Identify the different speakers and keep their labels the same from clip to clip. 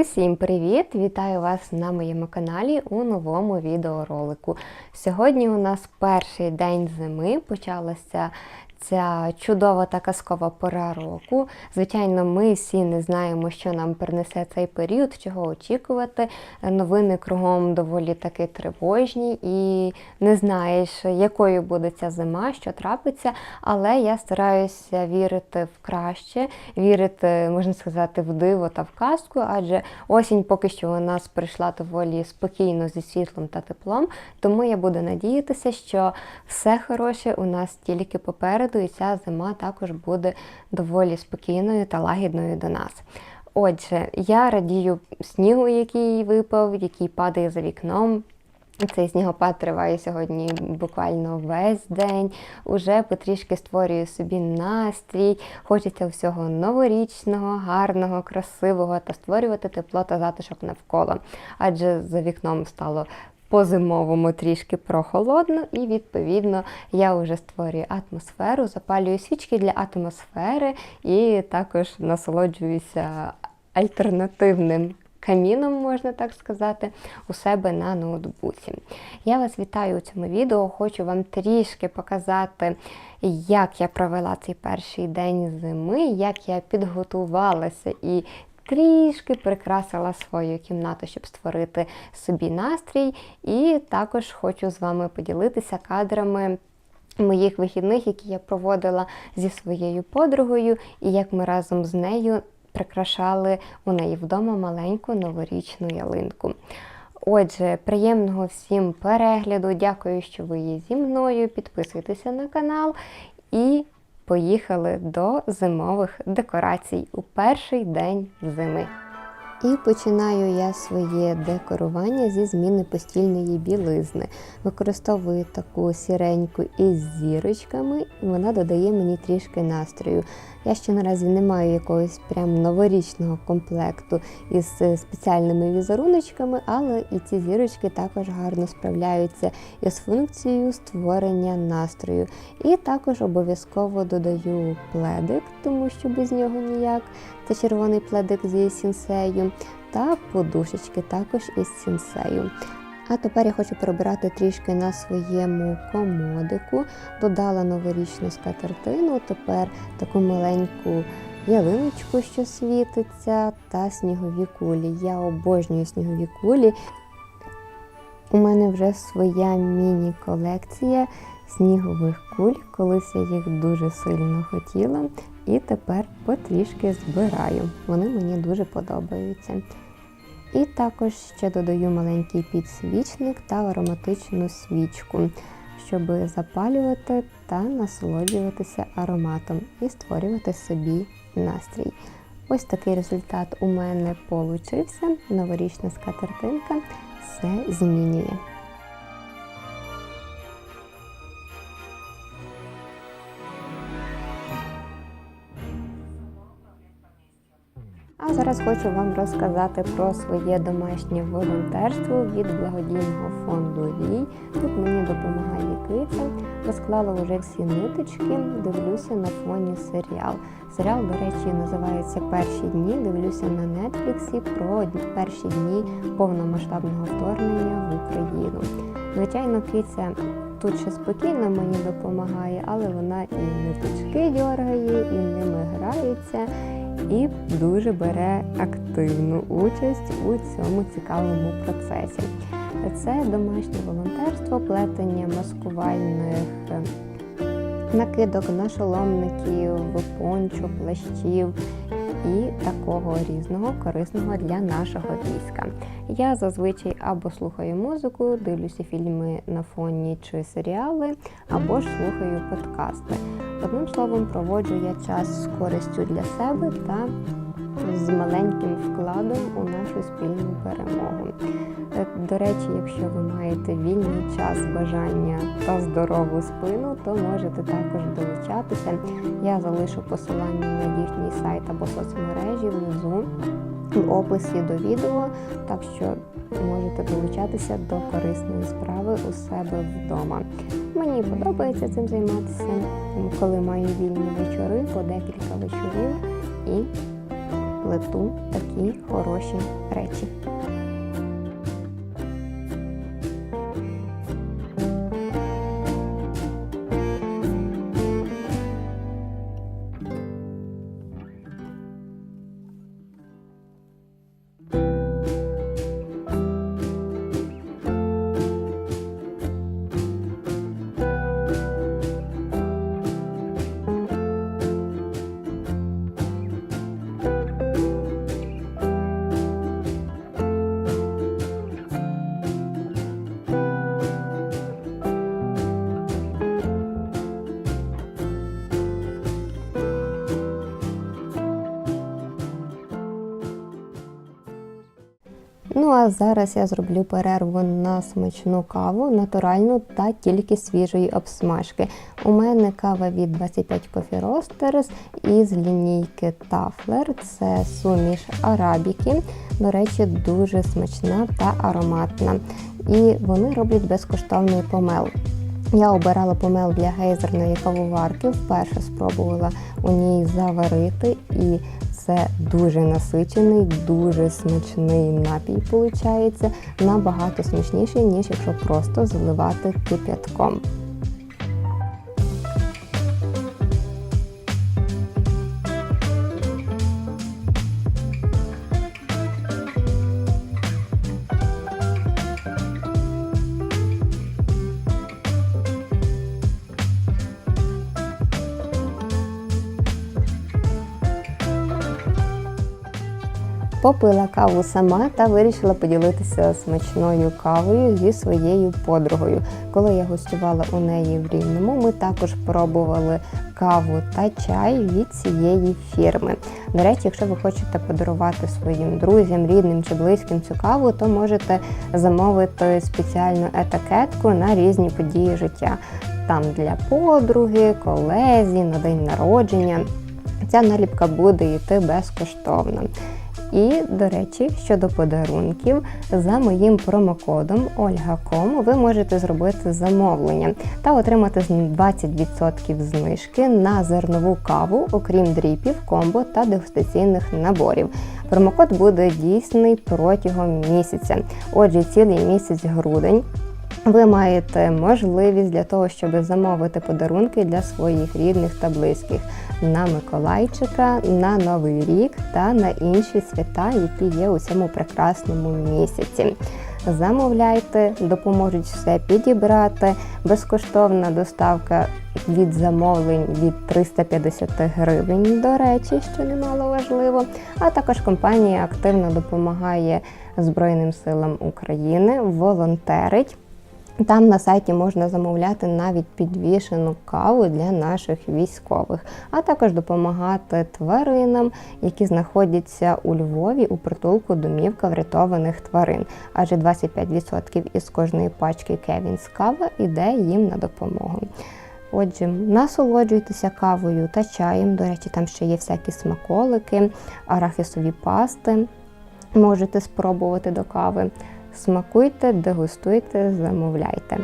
Speaker 1: Усім привіт! Вітаю вас на моєму каналі у новому відеоролику. Сьогодні у нас перший день зими. Почалася ця чудова та казкова пора року. Звичайно, ми всі не знаємо, що нам принесе цей період, чого очікувати. Новини кругом доволі таки тривожні і не знаєш, якою буде ця зима, що трапиться. Але я стараюся вірити в краще, вірити, можна сказати, в диво та в казку, адже осінь поки що у нас прийшла доволі спокійно зі світлом та теплом. Тому я буду надіятися, що все хороше у нас тільки попереду і ця зима також буде доволі спокійною та лагідною до нас. Отже, я радію снігу, який випав, який падає за вікном. Цей снігопад триває сьогодні буквально весь день. Уже потрішки створюю собі настрій. Хочеться всього новорічного, гарного, красивого та створювати тепло та затишок навколо. Адже за вікном стало по-зимовому трішки прохолодно, і, відповідно, я вже створюю атмосферу, запалюю свічки для атмосфери і також насолоджуюся альтернативним. Каміном, можна так сказати, у себе на ноутбуці. Я вас вітаю у цьому відео, хочу вам трішки показати, як я провела цей перший день зими, як я підготувалася і трішки прикрасила свою кімнату, щоб створити собі настрій. І також хочу з вами поділитися кадрами. Моїх вихідних, які я проводила зі своєю подругою, і як ми разом з нею прикрашали у неї вдома маленьку новорічну ялинку. Отже, приємного всім перегляду. Дякую, що ви є зі мною. Підписуйтеся на канал і поїхали до зимових декорацій у перший день зими. І починаю я своє декорування зі зміни постільної білизни. Використовую таку сіреньку із зірочками, і вона додає мені трішки настрою. Я ще наразі не маю якогось прям новорічного комплекту із спеціальними візеруночками, але і ці зірочки також гарно справляються із функцією створення настрою. І також обов'язково додаю пледик, тому що без нього ніяк. Це червоний пледик зі сінсею, та подушечки також із сінсею. А тепер я хочу прибирати трішки на своєму комодику. Додала новорічну скатертину, тепер таку маленьку ялиночку, що світиться, та снігові кулі. Я обожнюю снігові кулі. У мене вже своя міні-колекція снігових куль. Колись я їх дуже сильно хотіла. І тепер потрішки збираю. Вони мені дуже подобаються. І також ще додаю маленький підсвічник та ароматичну свічку, щоб запалювати та насолоджуватися ароматом і створювати собі настрій. Ось такий результат у мене получився. Новорічна скатертинка все змінює. Зараз хочу вам розказати про своє домашнє волонтерство від благодійного фонду Вій. Тут мені допомагає киця. Розклала вже всі ниточки, дивлюся на фоні серіал. Серіал, до речі, називається Перші дні. Дивлюся на нетфліксі про перші дні повномасштабного вторгнення в Україну. Звичайно, киця тут ще спокійно мені допомагає, але вона і ниточки дьоргає, і ними грається і дуже бере активну участь у цьому цікавому процесі. Це домашнє волонтерство, плетення маскувальних е, накидок, нашоломників, пончо, плащів. І такого різного корисного для нашого війська. Я зазвичай або слухаю музику, дивлюся фільми на фоні чи серіали, або ж слухаю подкасти. Одним словом, проводжу я час з користю для себе та з маленьким вкладом у нашу спільну перемогу. Е, до речі, якщо ви маєте вільний час, бажання та здорову спину, то можете також долучатися. Я залишу посилання на їхній сайт або соцмережі внизу в описі до відео, так що можете долучатися до корисної справи у себе вдома. Мені подобається цим займатися, коли маю вільні вечори, по декілька вечорів і плиту такі хороші речі. Ну а зараз я зроблю перерву на смачну каву, натуральну та тільки свіжої обсмажки. У мене кава від 25 Coffee Roasters із лінійки Тафлер. Це суміш арабіки. До речі, дуже смачна та ароматна. І вони роблять безкоштовний помел. Я обирала помел для гейзерної кавоварки, вперше спробувала у ній заварити, і це дуже насичений, дуже смачний напій виходить, набагато смачніший, ніж якщо просто заливати кип'ятком. Попила каву сама та вирішила поділитися смачною кавою зі своєю подругою. Коли я гостювала у неї в Рівному, ми також пробували каву та чай від цієї фірми. До речі, якщо ви хочете подарувати своїм друзям, рідним чи близьким цю каву, то можете замовити спеціальну етикетку на різні події життя. Там для подруги, колезі, на день народження. Ця наліпка буде йти безкоштовно. І, до речі, щодо подарунків, за моїм промокодом Ольга.ком ви можете зробити замовлення та отримати 20% знижки на зернову каву, окрім дріпів, комбо та дегустаційних наборів. Промокод буде дійсний протягом місяця. Отже, цілий місяць грудень. Ви маєте можливість для того, щоб замовити подарунки для своїх рідних та близьких на Миколайчика, на Новий рік та на інші свята, які є у цьому прекрасному місяці. Замовляйте, допоможуть все підібрати. Безкоштовна доставка від замовлень від 350 гривень, до речі, що немало важливо. А також компанія активно допомагає Збройним силам України, волонтерить. Там на сайті можна замовляти навіть підвішену каву для наших військових, а також допомагати тваринам, які знаходяться у Львові у притулку домівка врятованих тварин. Адже 25% із кожної пачки Кевінс кава іде їм на допомогу. Отже, насолоджуйтеся кавою та чаєм. До речі, там ще є всякі смаколики, арахісові пасти. Можете спробувати до кави. Смакуйте, дегустуйте, замовляйте.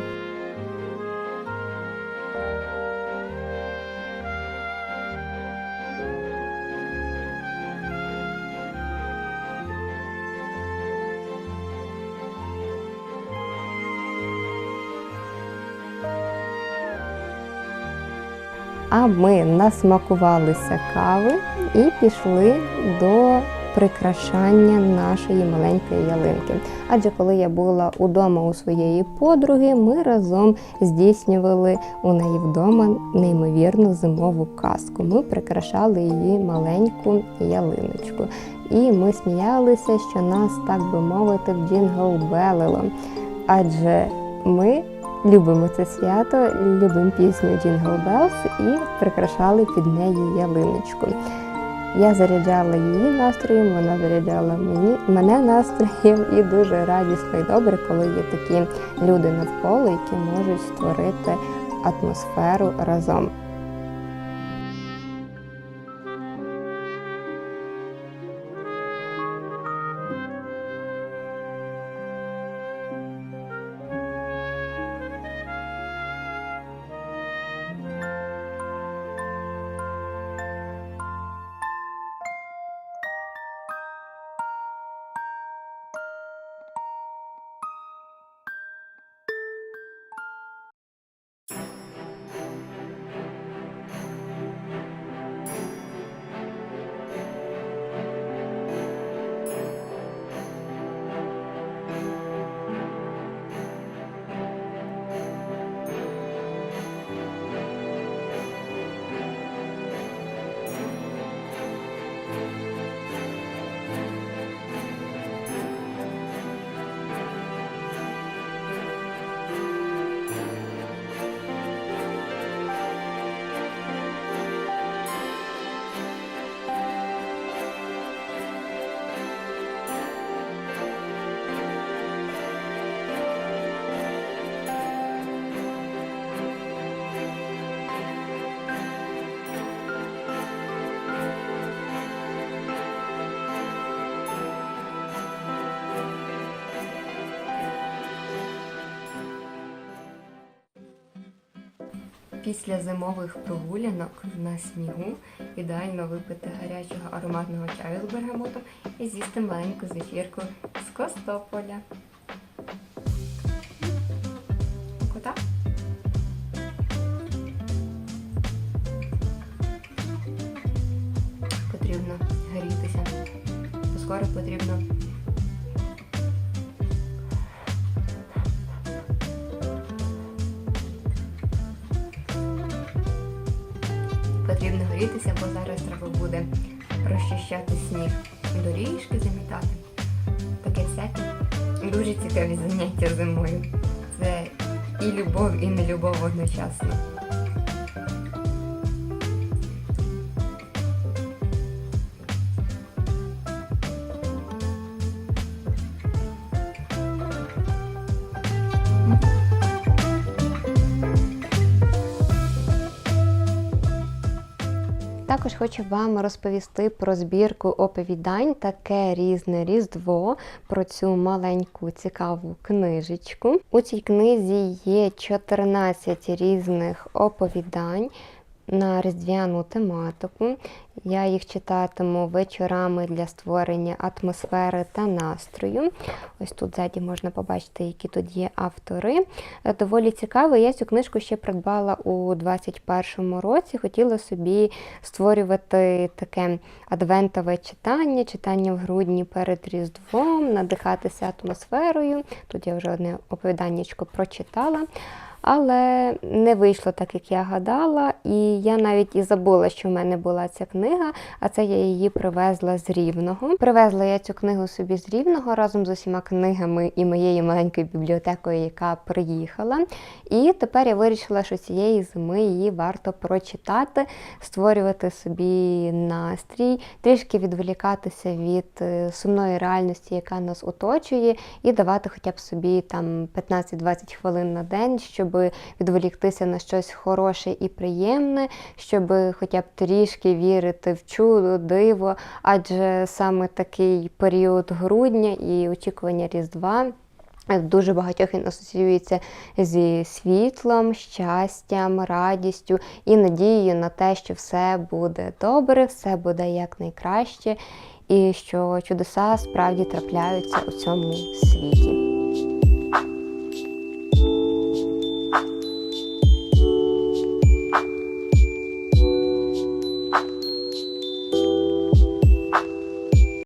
Speaker 1: А ми насмакувалися кави і пішли до прикрашання нашої маленької ялинки. Адже коли я була удома у своєї подруги, ми разом здійснювали у неї вдома неймовірну зимову казку. Ми прикрашали її маленьку ялиночку. І ми сміялися, що нас, так би мовити, в джингл белило. Адже ми любимо це свято, любимо пісню Jingle Bells і прикрашали під неї ялиночку. Я заряджала її настроєм, вона заряджала мені мене настроєм і дуже радісно і добре, коли є такі люди навколо, які можуть створити атмосферу разом. Після зимових прогулянок на снігу ідеально випити гарячого ароматного чаю з бергамотом і з'їсти маленьку зефірку з Костополя. Кота? Потрібно грітися. Скоро потрібно розчищати сніг, доріжки замітати. Таке всяке. Дуже цікаві заняття зимою. Це і любов, і нелюбов одночасно. Також хочу вам розповісти про збірку оповідань таке різне різдво, про цю маленьку цікаву книжечку. У цій книзі є 14 різних оповідань на різдвяну тематику. Я їх читатиму вечорами для створення атмосфери та настрою. Ось тут ззаді можна побачити, які тут є автори. Е, Доволі цікаво. Я цю книжку ще придбала у 2021 році. Хотіла собі створювати таке адвентове читання, читання в грудні перед Різдвом, надихатися атмосферою. Тут я вже одне оповіданнячко прочитала. Але не вийшло так, як я гадала, і я навіть і забула, що в мене була ця книга, а це я її привезла з Рівного. Привезла я цю книгу собі з Рівного разом з усіма книгами і моєю маленькою бібліотекою, яка приїхала. І тепер я вирішила, що цієї зими її варто прочитати, створювати собі настрій, трішки відволікатися від е, сумної реальності, яка нас оточує, і давати хоча б собі там 15-20 хвилин на день, щоб відволіктися на щось хороше і приємне, щоб хоча б трішки вірити в чудо, диво, адже саме такий період грудня і очікування Різдва. Дуже багатьох він асоціюється зі світлом, щастям, радістю і надією на те, що все буде добре, все буде якнайкраще, і що чудеса справді трапляються у цьому світі.